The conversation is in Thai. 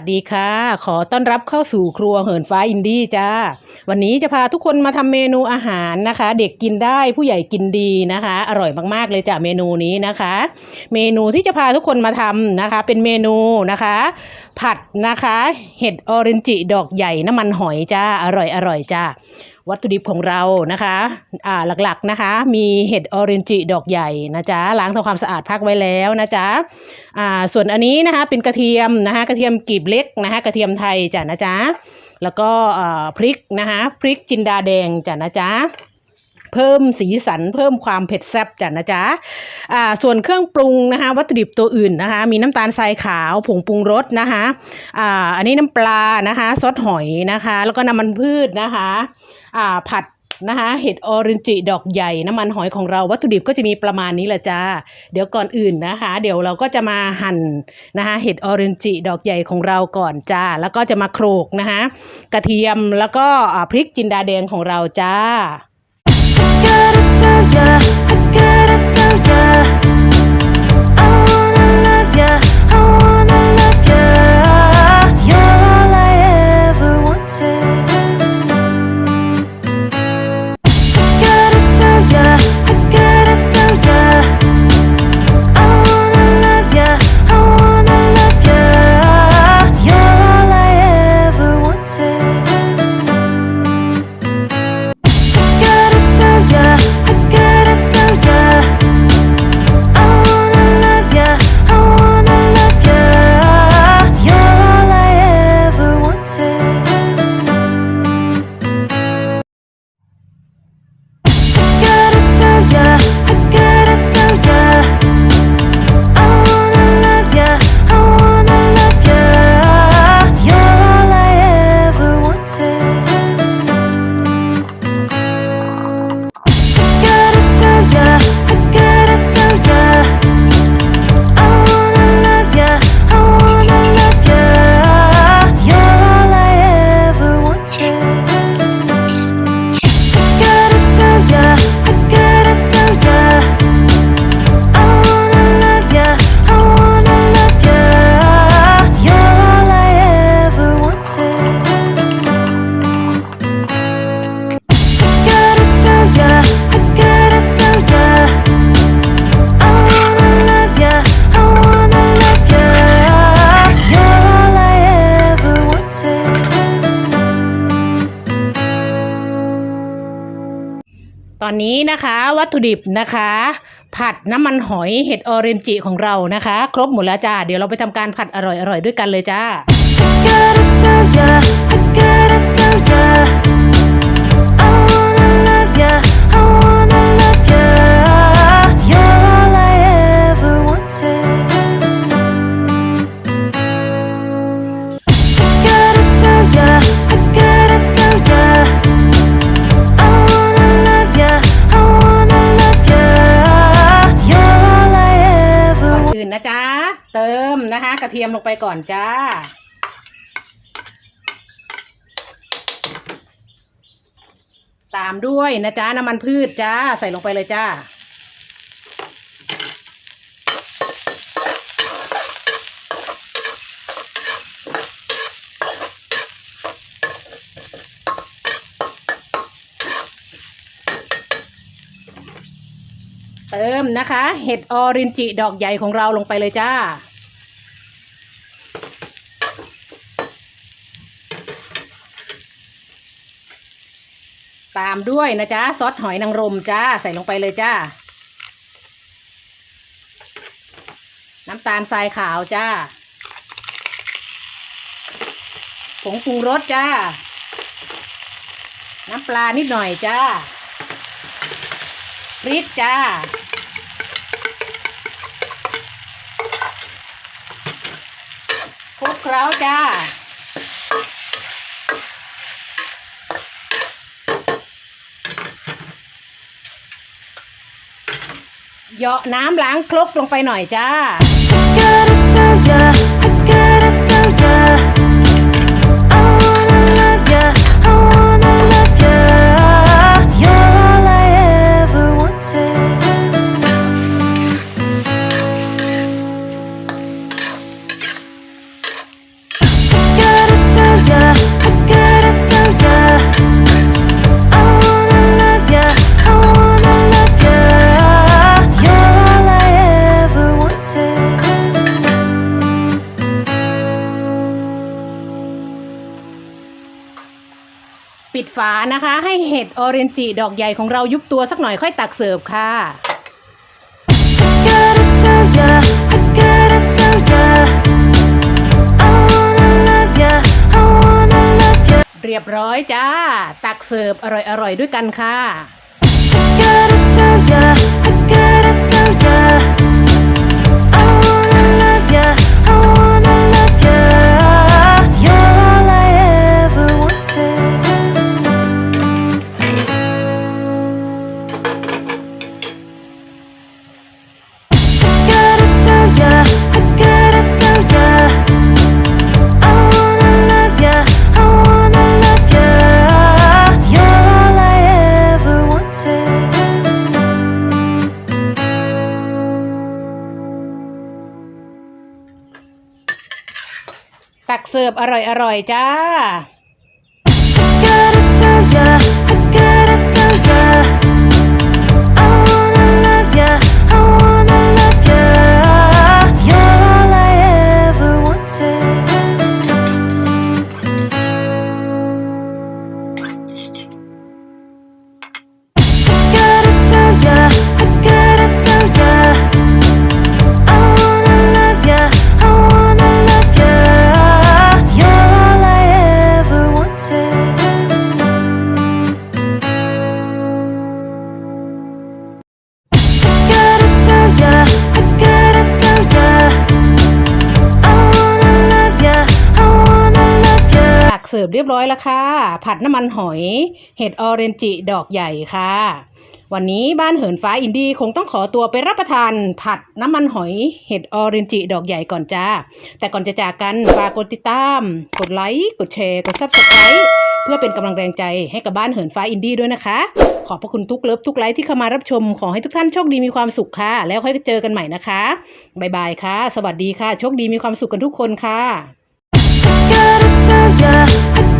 สดีค่ะ ขอต้อนรับเข้าสู่ครัวเหินฟ้าอินดี้จ้า วันนี้จะพาทุกคนมาทำเมนูอาหารนะคะ เด็กกินได้ผู้ใหญ่กินดีนะคะ อร่อยมากๆเลยจ้ะเมนูนี้นะคะ เมนูที่จะพาทุกคนมาทำนะคะ เป็นเมนูนะคะ ผัดนะคะ เห็ดออเรนจิดอกใหญ่น้ำมันหอยจ้าอร่อยอร่อยจ้า วัตถุดิบของเรานะคะอ่าหลักๆนะคะ มีเห็ดออเรนจิดอกใหญ่นะจ๊ะล้างทำความสะอาดพักไว้แล้วนะจ๊ะอ่าส่วนอันนี้นะคะเป็นกระเทียมนะคะกระเทียมกลีบเล็กนะคะกระเทียมไทยจ้ะนะจ๊ะแล้วก็อ่าพริกนะคะพริกจินดาแดงจ้ะนะจ๊ะเพิ่มสีสันเพิ่มความเผ็ดแซ่บจ้ะนะจ๊ะอ่าส่วนเครื่องปรุงนะคะ วัตถุดิบตัวอื่นนะคะ มีน้ำตาลทรายขาวผงปรุงรสนะคะอ่าอันนี้น้ำปลานะคะ ซอสหอยนะคะ แล้วก็น้ำมันพืชนะคะ ผัดนะคะเห็ดออเรนจิดอกใหญ่น้ำมันหอยของเราวัตถุดิบก็จะมีประมาณนี้แหละจ้า เดี๋ยวก่อนอื่นนะคะ เดี๋ยวเราก็จะมาหั่นนะคะเห็ดออเรนจิดอกใหญ่ของเราก่อนจ้า แล้วก็จะมาโขลกนะคะกระเทียมแล้วก็พริกจินดาแดงของเราจ้า gotta tell ya, I gotta tell ya. ตอนนี้นะคะวัตถุดิบนะคะ ผัดน้ำมันหอยเห็ดออเรนจิของเรานะคะ ครบหมดแล้วจ้าเดี๋ยวเราไปทำการผัดอร่อยๆด้วยกันเลยจ้า กระเทียมลงไปก่อนจ้า ตามด้วยนะจ๊ะน้ำมันพืชจ้า ใส่ลงไปเลยจ้า เติมนะคะ เห็ดออรินจิดอกใหญ่ของเราลงไปเลยจ้า ตาม ด้วยนะจ๊ะซอสหอยนางรมจ้าใส่ลงไปเลยจ้า น้ำตาลทรายขาวจ้า ผงปรุงรสจ้า น้ำปลานิดหน่อยจ้าพริกจ้าคลุกเคล้าจ้า เหยาะน้ำล้างครกลงไปหน่อยจ้า ฝานะคะ ให้เห็ดออเรนจิดอกใหญ่ของเรายุบตัวสักหน่อยค่อยตักเสิร์ฟค่ะ เรียบร้อยจ้า ตักเสิร์ฟอร่อยๆด้วยกันค่ะ ตักเสิร์ฟอร่อยๆจ้า เสิร์ฟเรียบร้อยแล้วค่ะ ผัดน้ำมันหอย เห็ดออเรนจิดอกใหญ่ค่ะ วันนี้บ้านเหินฟ้าอินดี้คงต้องขอตัวไปรับประทาน ผัดน้ำมันหอย เห็ดออเรนจิดอกใหญ่ก่อนจ้า แต่ก่อนจะจากกันฝากกดติดตาม กดไลค์กดแชร์กดซับสไครต์เพื่อเป็นกำลังแรงใจให้กับบ้านเหินฟ้าอินดี้ด้วยนะคะ ขอบพระคุณทุกเลิฟทุกไลค์ที่เข้ามารับชม ขอให้ทุกท่านโชคดีมีความสุขค่ะ แล้วค่อยเจอกันใหม่นะคะบ๊ายบายค่ะ สวัสดีค่ะโชคดีมีความสุขกันทุกคนค่ะ yeah.